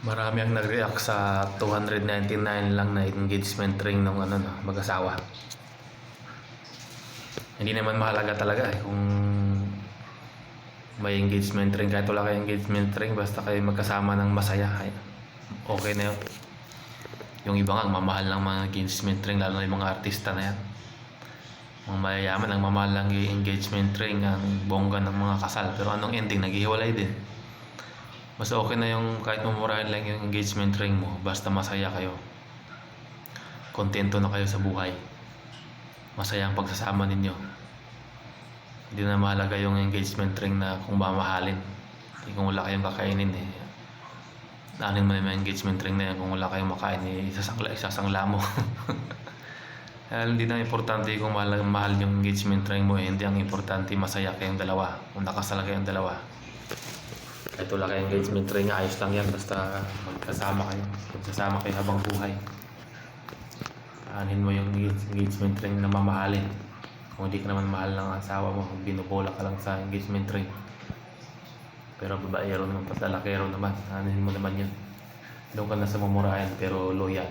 Marami ang nag-react sa 299 lang na engagement ring ng ano, no, mag-asawa. Hindi naman mahalaga talaga eh kung may engagement ring kahit wala kayong engagement ring basta kayo magkasama ng masaya ay okay na yun. Yung iba nga ang mamahal ng mga engagement ring lalo na yung mga artista na yan. Mga mayayaman ang mamahal ng engagement ring ang bongga ng mga kasal pero anong ending naghihiwalay din. Mas okay na yung kahit mamurahin lang yung engagement ring mo basta masaya kayo. Kontento na kayo sa buhay. Masaya ang pagsasama ninyo. Hindi na mahalaga yung engagement ring na kung mamahalin. Hindi kung wala kayong kakainin eh. Anin mo yung engagement ring na yan kung wala kayong makain eh, isasangla, isasangla mo. Kaya hindi na importante kung mahal, mahal yung engagement ring mo eh. Hindi ang importante masaya kayong dalawa. Kung nakasala kayong dalawa. Kahit wala kayong engagement ring, ayos lang yan. Basta magkasama kayo. Magsasama kayo habang buhay. Anin mo yung engagement ring na mamahalin. Kung hindi ka naman mahal ng asawa mo, binubola ka lang sa engagement ring. Pero babaero naman, pat lalakero naman. Anin mo naman yun. Doon ka na sa mamurayan pero loyal.